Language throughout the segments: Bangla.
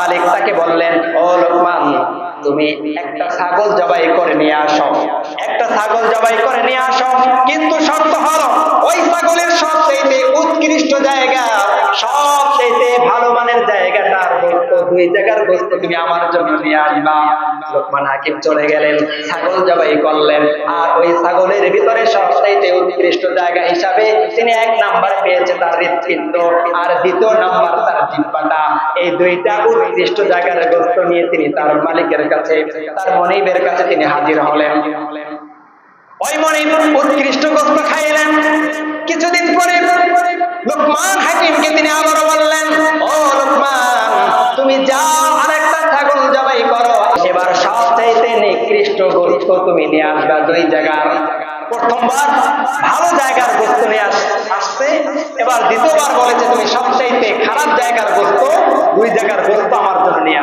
মালিক তাকে বললেন, ও লোকমান, তুমি একটা ছাগল জবাই করে নিয়ে আসো। একটা ছাগল জবাই করে নিয়ে আসো, কিন্তু শর্ত হলো, ওই ছাগলের দুই জায়গার গোস্ত তুমি আমার জন্য নিয়ে আসবা লোকমান হাকিম চলে গেলেন, ছাগল জবাই করলেন। আর ওই ছাগলের ভিতরে সবচাইতে উৎকৃষ্ট জায়গা হিসাবে তিনি এক নাম্বার পেয়েছে তার হৃৎপিণ্ড আর দ্বিতীয় নাম্বার তার জিব্বাটা এই দুইটা উৎকৃষ্ট জায়গার গোস্ত নিয়ে তিনি তার মালিকের কাছে, তার মনিবের কাছে তিনি হাজির হলেন। ওই মনিব উৎকৃষ্ট গোস্ত খাইলেন। নিয়ে জায়গার প্রথমবার ভালো জায়গার গোস্ত নিয়ে আসছে এবার দ্বিতীয়বার তুমি সবচাইতে খারাপ জায়গার গোস্ত দুই জায়গার গোস্ত আমার জন্য নিয়ে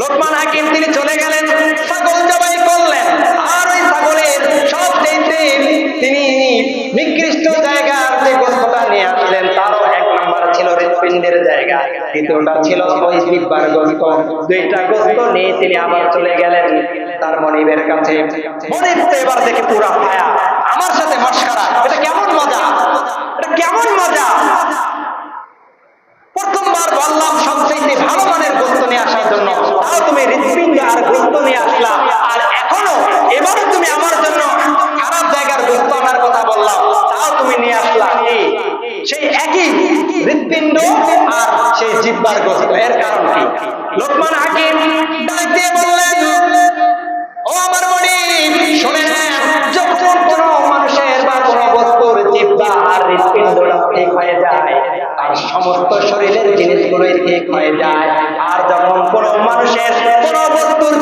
লোকমান হাকিম তিনি চলে গেলেন, ছাগল জবাই করলেন। আর ওই ছাগলের সবচাইতে তিনি নিকৃষ্ট জায়গার যে গোস্তটা নিয়ে আসলেন তারও এক নম্বর ছিল হৃৎপিণ্ডের জায়গা। দ্বিতীয়টা এবার প্রথমবার বললাম সবচেয়ে ভালো মানের গোস্ত নিয়ে আসার জন্য। তাও তুমি হৃৎপিণ্ড আর গোস্ত নিয়ে আসলা। আর এখনও এবারও তুমি আমার জন্য খারাপ জায়গার গোস্ত আনার কথা বললাম। তাও তুমি নিয়ে আসলা। সেই একই হৃৎপিণ্ড আর জিব্বার এর কারণ কি? লোকমান হাকিম বললেন, ও আমার মনি যখন কোন মানুষের বা কোন বস্তুর জিব্বা আর ঠিক হয়ে যায়, তার সমস্ত শরীরের জিনিসগুলোই ঠিক হয়ে যায়। আর যখন কোন মানুষের কোন বস্তুর